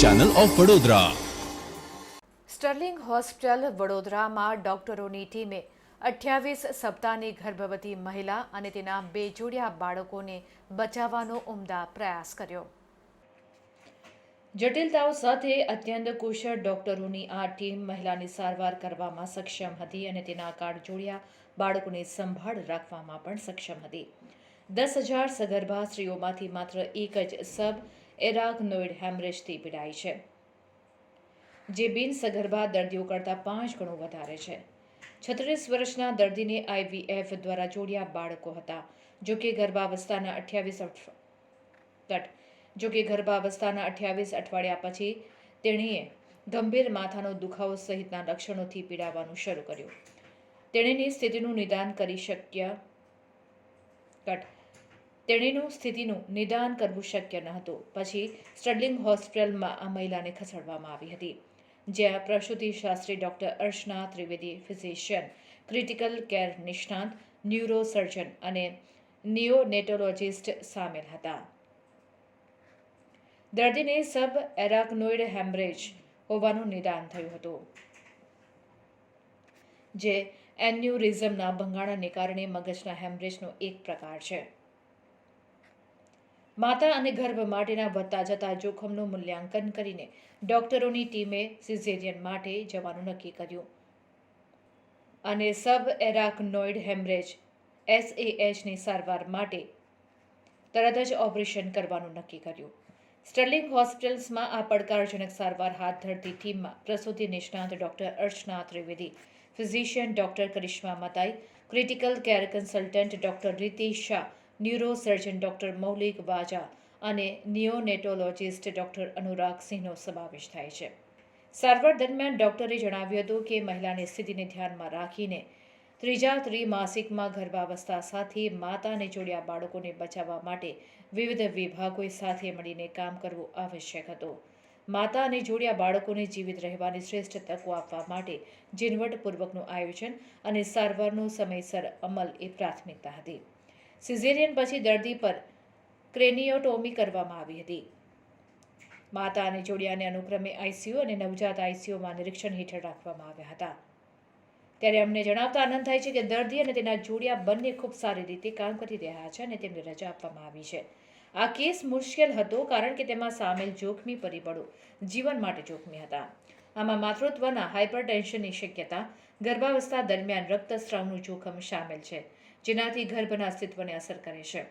Channel of Vadodara Sterling hospital વડોદરામાં ડોક્ટરોની ટીમે અઠ્યાવીસ સપ્તાહની ગર્ભવતી મહિલા અને તેના બે જોડિયા બાળકોને બચાવવાનો ઉમદા પ્રયાસ કર્યો. જટિલતાઓ સાથે અત્યંત કુશળ ડોક્ટરોની આ ટીમ મહિલાની સારવાર કરવામાં સક્ષમ હતી અને તેના કાર્ડ જોડિયા બાળકોની સંભાળ રાખવામાં પણ સક્ષમ હતી. દસ હજાર સગર્ભા સ્ત્રીઓમાંથી માત્ર એક જ સબ એરાગનોઇડ હેમરેજથી પીડાય છે, જે બિન સગર્ભા દર્દીઓ કરતાં પાંચ ગણું વધારે છે. છત્રીસ વર્ષના દર્દીને આઈવીએફ દ્વારા જોડ્યા બાળકો હતા, જો કે ગર્ભાવસ્થાના અઠ્યાવીસ જો કે ગર્ભાવસ્થાના અઠ્યાવીસ અઠવાડિયા પછી તેણીએ ગંભીર માથાનો દુખાવો સહિતના લક્ષણોથી પીડાવાનું શરૂ કર્યું. તેણીની સ્થિતિનું નિદાન કરી શક્યા કટ તેણીનું સ્થિતિનું નિદાન કરવું શક્ય ન હતું. પછી સ્ટર્લિંગ હોસ્પિટલમાં આ મહિલાને ખસેડવામાં આવી હતી, જ્યાં પ્રસૂતિ Shastri doctor Archana Trivedi, physician, critical care નિષ્ણાંત, ન્યુરોસર્જન અને નિયોનેટોલોજિસ્ટ સામેલ હતા. દર્દીને સબ એરાકનોઇડ હેમરેજ હોવાનું નિદાન થયું હતું, જે એન્યુરિઝમના ભંગાણાને કારણે મગજના હેમરેજનો એક પ્રકાર છે. માતા અને ગર્ભ માટેના વધતા જતા જોખમનું મૂલ્યાંકન કરીને ડોક્ટરોની ટીમે સિઝેરિયન માટે જવાનું નક્કી કર્યું. અને સબ એરાકનોઇડ હેમરેજ, એસએએચની સારવાર માટે તરત જ ઓપરેશન કરવાનું નક્કી કર્યું. સ્ટર્લિંગ હોસ્પિટલ્સમાં આ પડકારજનક સારવાર હાથ ધરતી ટીમમાં પ્રસૂતિ નિષ્ણાંત doctor Archana Trivedi, physician doctor Karishma Matai, critical care consultant doctor Riti Shah neurosurgeon doctor Maulik Vaja અને નિયોનેટોલોજિસ્ટ ડૉક્ટર અનુરાગ સિંહનો સમાવેશ થાય છે. સારવાર દરમિયાન ડૉક્ટરે જણાવ્યું હતું કે મહિલાની સ્થિતિને ધ્યાનમાં રાખીને ત્રીજા ત્રિમાસિકમાં ગર્ભાવસ્થા સાથે માતાને જોડ્યા બાળકોને બચાવવા માટે વિવિધ વિભાગોએ સાથે મળીને કામ કરવું આવશ્યક હતું. માતા અને જોડિયા બાળકોને જીવિત રહેવાની શ્રેષ્ઠ તકો આપવા માટે ઝીણવટપૂર્વકનું આયોજન અને સારવારનો સમયસર અમલ એ પ્રાથમિકતા હતી. સિઝેરિયન પછી દર્દી પર ક્રેનિયોટોમી કરવામાં આવી હતી. માતા અને જોડિયાને અનુક્રમે આઈસીયુ અને નવજાત આઈસીયુમાં નિરીક્ષણ હેઠળ રાખવામાં આવ્યા હતા. ત્યારે અમને જણાવતા આનંદ થાય છે કે દર્દી અને તેના જોડિયા બંને ખૂબ સારી રીતે કામ કરી રહ્યા છે અને તેમને રજા આપવામાં આવી છે. આ કેસ મુશ્કેલ હતો કારણ કે તેમાં સામેલ જોખમી પરિબળો જીવન માટે જોખમી હતા. આમાં માતૃત્વના હાઇપરટેન્શનની શક્યતા, ગર્ભાવસ્થા દરમિયાન રક્તસ્રાવનું જોખમ સામેલ છે. જેનાથી ગર્ભના અસ્તિત્વને અસર કરે છે.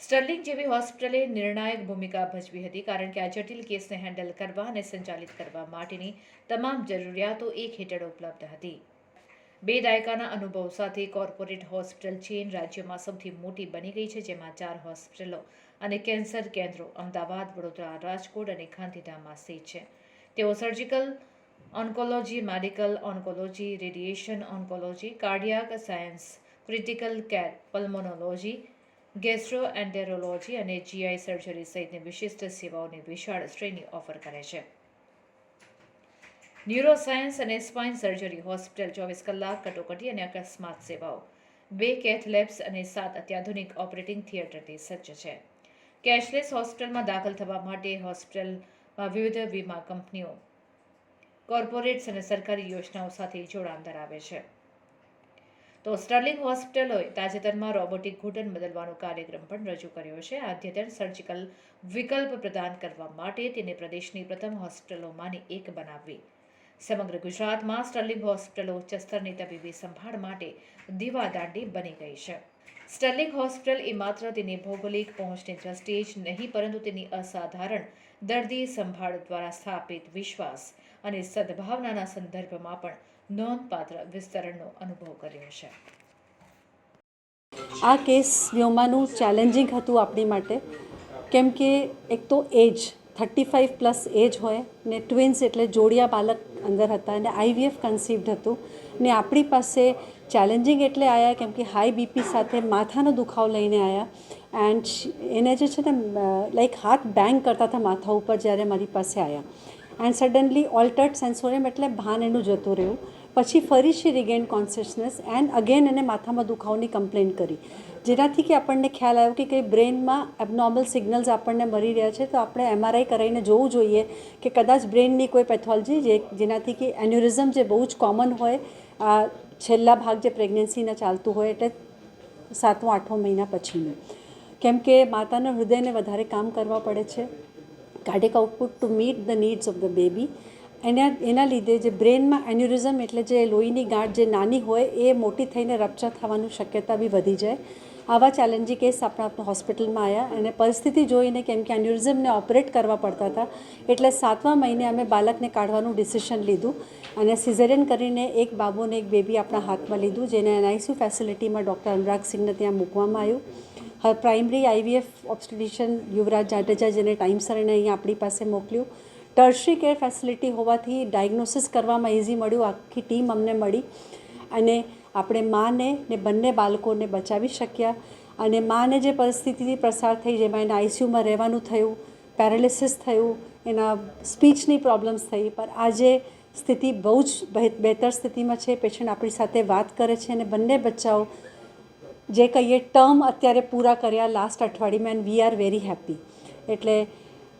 સ્ટર્લિંગ જેવી હોસ્પિટલે નિર્ણાયક ભૂમિકા ભજવી હતી કારણ કે આ જટિલ કેસને હેન્ડલ કરવા અને સંચાલિત કરવા માટેની તમામ જરૂરિયાતો એક હેઠળ ઉપલબ્ધ હતી. બે દાયકાના અનુભવ સાથે કોર્પોરેટ હોસ્પિટલ ચેઇન રાજ્યમાં સૌથી મોટી બની ગઈ છે, જેમાં ચાર હોસ્પિટલો અને કેન્સર કેન્દ્રો અમદાવાદ, વડોદરા, રાજકોટ અને ગાંધીધામમાં સ્થિત છે. તેઓ surgical oncology, medical oncology, radiation oncology, cardiac science critical care pulmonology gastro enterology અને જીઆઈ સર્જરી સહિતની વિશિષ્ટ સેવાઓની વિશાળ શ્રેણી ઓફર કરે છે. ન્યુરોસાયન્સ અને સ્પાઇન સર્જરી હોસ્પિટલ ચોવીસ કલાક કટોકટી અને અકસ્માત સેવાઓ. બે કેથ લેબ્સ અને સાત અત્યાધુનિક ઓપરેટિંગ થિયેટરથી સજ્જ છે. કેશલેસ હોસ્પિટલમાં દાખલ થવા માટે હોસ્પિટલમાં વિવિધ વીમા કંપનીઓ કોર્પોરેટ્સ અને સરકારી યોજનાઓ સાથે જોડાણ ધરાવે છે. તો સ્ટર્લિંગ હોસ્પિટલોએ તાજેતરમાં રોબોટિક ઘૂંટણ બદલવાનો કાર્યક્રમ પણ રજૂ કર્યો છે. આ અદ્યતન સર્જિકલ વિકલ્પ પ્રદાન કરવા માટે તેને પ્રદેશની પ્રથમ હોસ્પિટલોમાંની એક બનાવવી. સમગ્ર ગુજરાતમાં સ્ટર્લિંગ હોસ્પિટલો ચસ્તરની તબીબી સંભાળ માટે દીવાદાંડી બની ગઈ છે. સ્ટર્લિંગ હોસ્પિટલ એ માત્ર તેની ભૌગોલિક પહોંચની દ્રષ્ટિએ જ નહીં, પરંતુ તેની અસાધારણ દર્દી સંભાળ દ્વારા સ્થાપિત વિશ્વાસ અને સદભાવનાના સંદર્ભમાં પણ નોંધપાત્ર વિસ્તરણનો અનુભવ કર્યો છે. આ કેસ વ્યોમાનું ચેલેન્જિંગ હતું આપણી માટે. કેમ કે એક તો age thirty five plus age હોય ને ટ્વિન્સ એટલે જોડિયા બાલક અંદર હતા અને આઈવીએફ કન્સીવ્ડ હતું. ને આપણી પાસે ચેલેન્જિંગ એટલે આવ્યા કેમ કે હાઈ બીપી સાથે માથાનો દુખાવો લઈને આવ્યા એન્ડ એને જે છે ને લાઈક હાથ બેંગ કરતા હતા માથા ઉપર જ્યારે મારી પાસે આવ્યા એન્ડ સડનલી ઓલ્ટર્ડ સેન્સોરિયમ એટલે ભાન એનું જતું રહ્યું. પછી ફરી she regain consciousness and again એને માથામાં દુખાવાની કમ્પ્લેન કરી. જેનાથી કે આપણને ખ્યાલ આવ્યો કે કંઈ બ્રેનમાં એબનોર્મલ સિગ્નલ્સ આપણને મળી રહ્યા છે, તો આપણે એમઆરઆઈ કરાવીને જોવું જોઈએ કે કદાચ બ્રેનની કોઈ પેથોલોજી જે જેનાથી કે એન્યુરિઝમ જે બહુ જ કોમન હોય, આ છેલ્લા ભાગ જે પ્રેગ્નન્સીના ચાલતું હોય એટલે સાતમો, આઠમો મહિના પછીનું. કેમ કે માતાના હૃદયને વધારે કામ કરવા પડે છે. Cardiac output to meet the needs of the baby એના એના લીધે જે બ્રેનમાં એન્યુરિઝમ એટલે જે લોહીની ગાંઠ જે નાની હોય એ મોટી થઈને રપ્ચર થવાની શક્યતા બી વધી જાય. આવા ચેલેન્જી કેસ આપણા હોસ્પિટલમાં આવ્યા અને પરિસ્થિતિ જોઈને કેમ કે એન્યુરિઝમને ઓપરેટ કરવા પડતા હતા. એટલે સાતમા મહિને અમે બાળકને કાઢવાનું ડિસિશન લીધું. અને સિઝેરિયન કરીને એક બાબુને એક બેબી આપણા હાથમાં લીધું, જેને એનઆઈસી ફેસિલિટીમાં ડૉક્ટર અનુરાગ સિંહને ત્યાં મૂકવામાં આવ્યું. Primary IVF obstetrician Yuvraj Jadeja જેને ટાઈમસર એને અહીંયા આપણી પાસે મોકલ્યું. ટર્શરી કેર ફેસિલિટી હોવાથી ડાયગ્નોસિસ કરવામાં ઇઝી મળ્યું, આખી ટીમ અમને મળી અને આપણે માને ને બંને બાળકોને બચાવી શક્યા અને માને જે પરિસ્થિતિથી પ્રસાર થઈ, જેમાં એને આઈસીયુમાં રહેવાનું થયું, પેરાલિસિસ થયું, એના સ્પીચની પ્રોબ્લેમ્સ થઈ, પણ આજે સ્થિતિ બહુ જ બહેતર સ્થિતિમાં છે, પેશન્ટ આપણી સાથે વાત કરે છે અને બંને બચ્ચાઓ જે કહીએ ટર્મ અત્યારે પૂરા કર્યા, લાસ્ટ અઠવાડિયામાં and we are very happy એટલે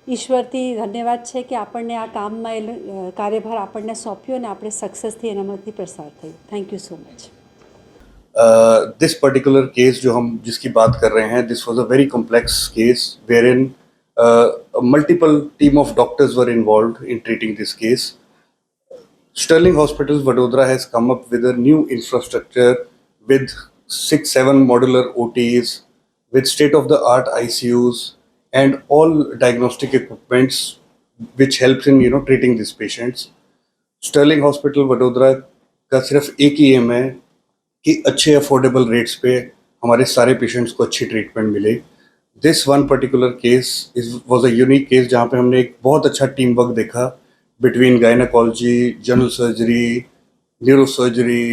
ઈશ્વરથી ધન્યવાદ છે કે આપણને આ કામમાં એ લ- કાર્યભાર આપણને સોંપ્યો અને આપણે સક્સેસથી એનામાંથી प्रसार થયું thank you so much this particular case जो हम जिसकी बात कर रहे हैं this was a very complex case wherein multiple team of doctors were involved in treating this case Sterling Hospitals Vadodara has come up with a new infrastructure with six, seven modular OTs, with state of the art ICUs, and all diagnostic equipments which helps in, you know, treating these patients. Sterling hospital Vadodara का सिर्फ़ एक ही M है कि अच्छे affordable rates पे हमारे सारे patients को अच्छी ट्रीटमेंट मिले this one particular case is was a unique case जहाँ पे हमने एक बहुत अच्छा टीम वर्क देखा between gynaecology general surgery neuro surgery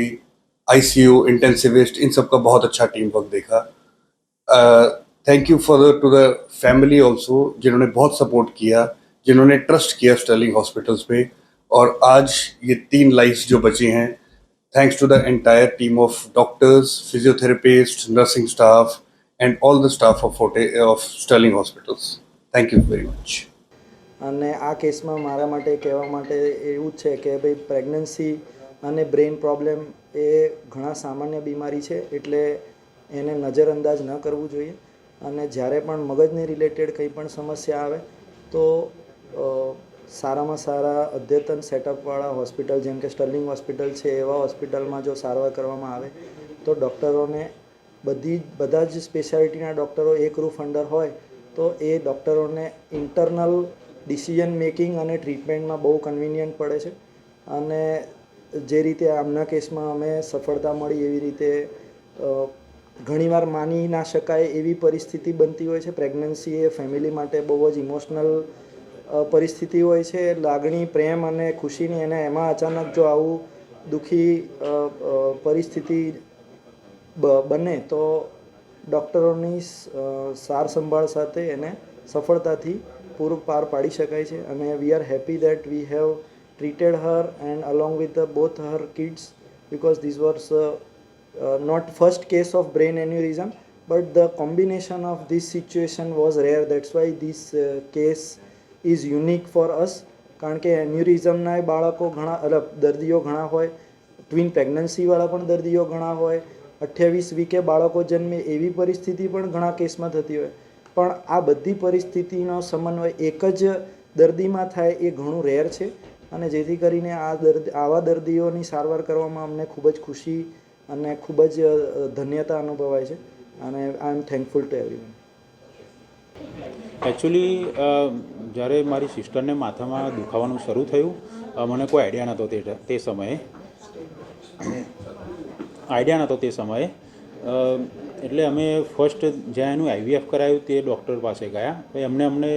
ICU intensivist इन सब का बहुत अच्छा टीम वर्क देखा thank you for to the family also जिन्होंने बहुत सपोर्ट किया जिन्होंने ट्रस्ट किया स्टर्लिंग हॉस्पिटल्स पे और आज ये तीन लाइफ्स जो बची हैं thanks to the entire team of doctors physiotherapist nursing staff and all the staff of of Sterling Hospitals thank you very much અને આ કેસમાં મારા માટે કહેવા માટે એવું જ છે કે ભાઈ પ્રેગ્નન્સી અને બ્રેઇન પ્રોબ્લેમ એ ઘણા સામાન્ય બીમારી છે એટલે એને નજરઅંદાજ ન કરવું જોઈએ અને જ્યારે પણ મગજને રિલેટેડ કંઈ પણ સમસ્યા આવે, તો સારામાં સારા અદ્યતન સેટઅપવાળા હોસ્પિટલ જેમ કે સ્ટર્લિંગ હોસ્પિટલ છે, એવા હોસ્પિટલમાં જો સારવાર કરવામાં આવે, તો ડૉક્ટરોને બધી બધા જ સ્પેશિયાલિટીના ડૉક્ટરો એક રૂફ અંડર હોય, તો એ ડૉક્ટરોને ઇન્ટરનલ ડિસિઝન મેકિંગ અને ટ્રીટમેન્ટમાં બહુ કન્વિનિયન્ટ પડે છે. અને જે રીતે આમના કેસમાં અમે સફળતા મળી એવી રીતે ઘણીવાર માની ના શકાય એવી પરિસ્થિતિ બનતી હોય છે. પ્રેગ્નન્સી એ ફેમિલી માટે બહુ જ ઇમોશનલ પરિસ્થિતિ હોય છે. લાગણી પ્રેમ અને ખુશીની અને એમાં અચાનક જો આવું દુઃખી પરિસ્થિતિ બને તો ડૉક્ટરોની સાર સંભાળ સાથે એને સફળતાથી પૂરું પાર પાડી શકાય છે અને we are happy that we have treated her and along with both her kids because these uh, not first case of brain aneurysm but the combination of this situation was rare. That's why this uh, case is unique for us. કારણ કે એન્યુરિઝમના બાળકો ઘણા અલગ દર્દીઓ ઘણા હોય twin પ્રેગ્નન્સીવાળા પણ દર્દીઓ ઘણા હોય અઠ્યાવીસ વીકે બાળકો જન્મે એવી પરિસ્થિતિ પણ ઘણા કેસમાં થતી હોય. પણ આ બધી પરિસ્થિતિનો સમન્વય એક જ દર્દીમાં થાય એ ઘણું રેર છે. અને જેથી કરીને આ દર્દ આવા દર્દીઓની સારવાર કરવામાં અમને ખૂબ જ ખુશી અને ખૂબ જ ધન્યતા અનુભવાય છે અને I am thankful to everyone. Actually જ્યારે મારી સિસ્ટરને માથામાં દુખાવાનું શરૂ થયું મને કોઈ આઈડિયા નહોતો તે તે સમયે. આઈડિયા નહોતો તે સમયે. એટલે અમે ફર્સ્ટ જ્યાં એનું આઈવીએફ કરાયું તે ડૉક્ટર પાસે ગયા. પછી એમને અમને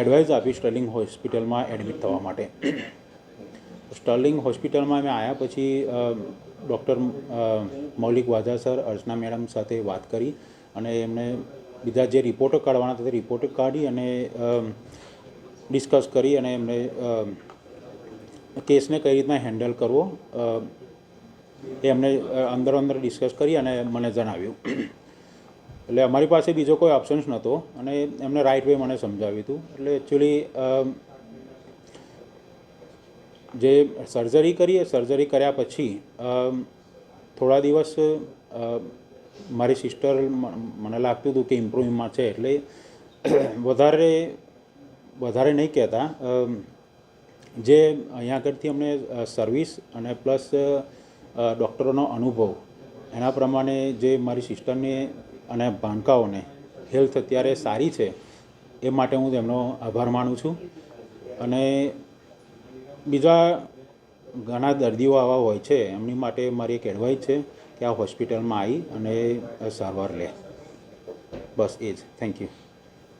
એડવાઇસ આપી સ્ટર્લિંગ હોસ્પિટલમાં એડમિટ થવા માટે. સ્ટર્લિંગ હોસ્પિટલમાં અમે આવ્યા પછી doctor Maulik Vadha sir, Archana madam સાથે વાત કરી અને એમને બીજા જે રિપોર્ટો કાઢવાના હતા તે રિપોર્ટ કાઢી અને ડિસ્કસ કરી અને એમને કેસને કઈ રીતના હેન્ડલ કરવો એ એમને અંદર અંદર ડિસ્કસ કરી અને મને જણાવ્યું. એટલે અમારી પાસે બીજો કોઈ ઓપ્શન્સ નહોતો અને એમને રાઇટ વે મને સમજાવ્યું હતું. એટલે એકચ્યુઅલી જે સર્જરી કરીએ સર્જરી કર્યા પછી થોડા દિવસ મારી સિસ્ટર મને લાગતું હતું કે ઇમ્પ્રુવમાં છે એટલે વધારે વધારે નહીં કહેતા. જે અહીંયા આગળથી અમને સર્વિસ અને પ્લસ ડૉક્ટરોનો અનુભવ, એના પ્રમાણે જે મારી સિસ્ટરને અને ભાણકાઓને હેલ્થ અત્યારે સારી છે, એ માટે હું તેમનો આભાર માનું છું. અને બીજા ઘણા દર્દીઓ આવા હોય છે, એમની માટે મારી એક એડવાઇસ છે કે આ હોસ્પિટલમાં આવી અને સારવાર લે. બસ એ જ. Thank you